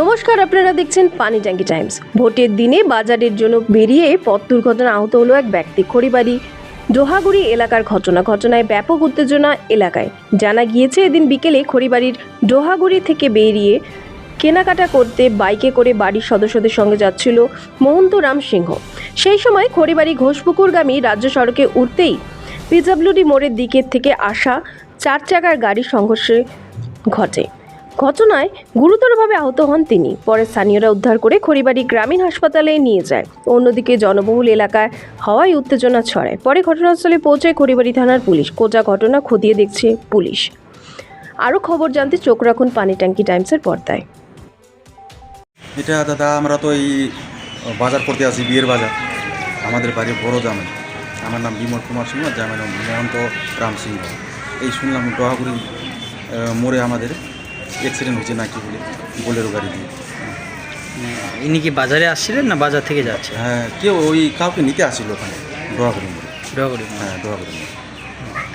নমস্কার, আপনারা দেখছেন পানি ট্যাঙ্কি টাইমস। ভোটের দিনে বাজারের জন্য বেরিয়ে পথ দুর্ঘটনা আহত হলো এক ব্যক্তি, খড়িবাড়ি ডোহাগুড়ি এলাকার ঘটনা। ঘটনায় ব্যাপক উত্তেজনা এলাকায়। জানা গিয়েছে, এদিন বিকেলে খড়িবাড়ির ডোহাগুড়ি থেকে বেরিয়ে কেনাকাটা করতে বাইকে করে বাড়ির সদস্যদের সঙ্গে যাচ্ছিল মহন্ত রাম সিংহ। সেই সময় খড়িবাড়ি ঘোষপুকুরগামী রাজ্য সড়কে উঠতেই পিডব্লিউডি মোড়ের দিকের থেকে আসা চার চাকার গাড়ির সংঘর্ষে ঘটে। ঘটনায় গুরুতরভাবে আহত হন তিনি। পরে স্থানীয়রা উদ্ধার করে খড়িবাড়ি গ্রামীণ হাসপাতালে নিয়ে যায়। অন্যদিকে জনবহুল এলাকায় হওয়ায় উত্তেজনা ছড়ায়। পরে ঘটনাস্থলে পৌঁছায় খড়িবাড়ি থানার পুলিশ। কোজা ঘটনা খতিয়ে দেখছে পুলিশ। আরও খবর জানতে চোখ রাখুন পানি ট্যাঙ্কি টাইমসের পর্দায়। এটা দাদা আমরা তো এই বাজার করতে আসি বিয়ের বাজার। আমাদের বাড়ি বড় জামাই। আমার নাম বিমল কুমার সিংহ জামাই নাম মহন্ত রাম সিংহ। এই শুনলাম ডহাগুড়ি আহ, মোড়ে আমাদের অ্যাক্সিডেন্ট হয়েছে নাকি বলে বোলেরো গাড়ি দিয়ে। ইনি কি বাজারে আসছিলেন না বাজার থেকে যাচ্ছে হ্যাঁ কেউ ওই কাউকে নিতে আসছিল ওখানে ডহাগুড়ি মোড়ে। ডগাড়ি হ্যাঁ ডহাগুড়ি মোড়ে।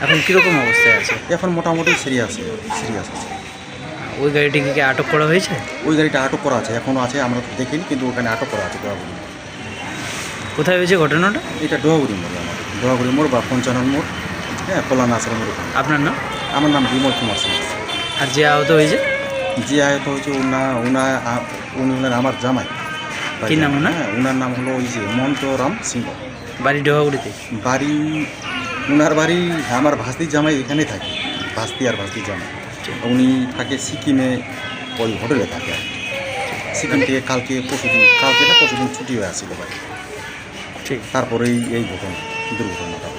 এখন কীরকম অবস্থায় আছে? এখন মোটামুটি সিরিয়াস সিরিয়াস আছে। ওই গাড়িটিকে কি আটক করা হয়েছে? ওই গাড়িটা আটক করা আছে এখনও আছে আমরা তো দেখিনি কিন্তু ওখানে আটক করা আছে ডহাগুড়ি কোথায় হয়েছে ঘটনাটা? এটা ডহাগুড়ি মোড় আমাদের ডহাগুড়ি মোড় বা পঞ্চানন মোড় হ্যাঁ কল্যাণ আশ্রমের ওখানে। আপনার নাম? আমার নাম বিমল কুমার সিংহ আর যে আহত হয়েছে? যে আহত হচ্ছে উনা উনা উনি হলেন আমার জামাই। কি নাম ওনার? হ্যাঁ ওনার নাম হলো ওই যে মন্তরাম সিংহ। বাড়ি ডগাগুড়িতে বাড়ি উনার বাড়ি আমার ভাস্তির জামাই এখানেই থাকে ভাস্তি আর ভাস্তির জামাই। উনি থাকে সিকিমে ওই হোটেলে থাকে আর। সিকিম থেকে কালকে পরশুদিন কালকে না পরশুদিন ছুটি হয়ে আসছিল বাড়ি। ঠিক। তারপরেই এই ঘটনা দুর্ঘটনাটা